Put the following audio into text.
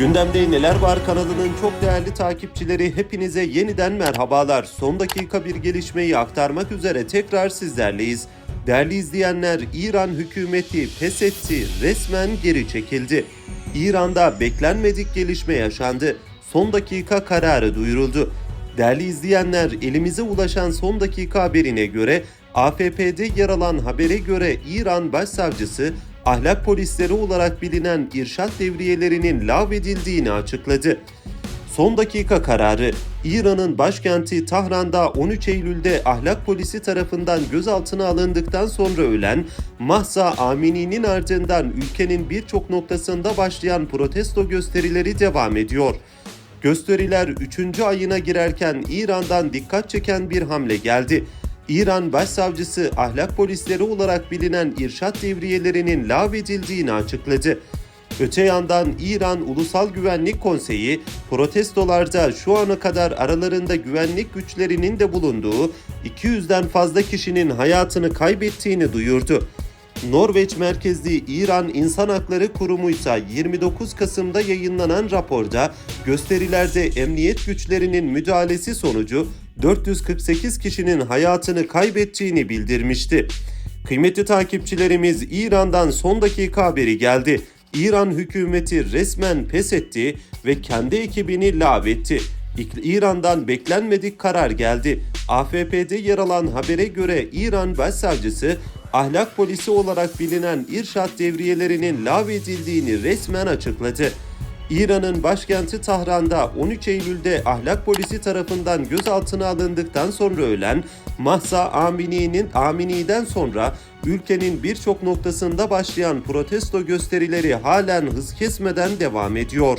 Gündemde Neler Var kanalının çok değerli takipçileri hepinize yeniden merhabalar. Son dakika bir gelişmeyi aktarmak üzere tekrar sizlerleyiz. Değerli izleyenler İran hükümeti pes etti, resmen geri çekildi. İran'da beklenmedik gelişme yaşandı. Son dakika kararı duyuruldu. Değerli izleyenler elimize ulaşan son dakika haberine göre AFP'de yer alan habere göre İran Başsavcısı ahlak polisleri olarak bilinen irşat devriyelerinin lağvedildiğini açıkladı. Son dakika kararı İran'ın başkenti Tahran'da 13 Eylül'de ahlak polisi tarafından gözaltına alındıktan sonra ölen Mahsa Amini'nin ardından ülkenin birçok noktasında başlayan protesto gösterileri devam ediyor. Gösteriler 3. ayına girerken İran'dan dikkat çeken bir hamle geldi. İran Başsavcısı ahlak polisleri olarak bilinen irşat devriyelerinin lağvedildiğini açıkladı. Öte yandan İran Ulusal Güvenlik Konseyi protestolarda şu ana kadar aralarında güvenlik güçlerinin de bulunduğu 200'den fazla kişinin hayatını kaybettiğini duyurdu. Norveç merkezli İran İnsan Hakları Kurumu ise 29 Kasım'da yayınlanan raporda gösterilerde emniyet güçlerinin müdahalesi sonucu 448 kişinin hayatını kaybettiğini bildirmişti. Kıymetli takipçilerimiz İran'dan son dakika haberi geldi. İran hükümeti resmen pes etti ve kendi ekibini lağvetti. İran'dan beklenmedik karar geldi. AFP'de yer alan habere göre İran Başsavcısı ahlak polisi olarak bilinen irşat devriyelerinin lağvedildiğini resmen açıkladı. İran'ın başkenti Tahran'da 13 Eylül'de ahlak polisi tarafından gözaltına alındıktan sonra ölen Mahsa Amini'nin Amini'den sonra ülkenin birçok noktasında başlayan protesto gösterileri halen hız kesmeden devam ediyor.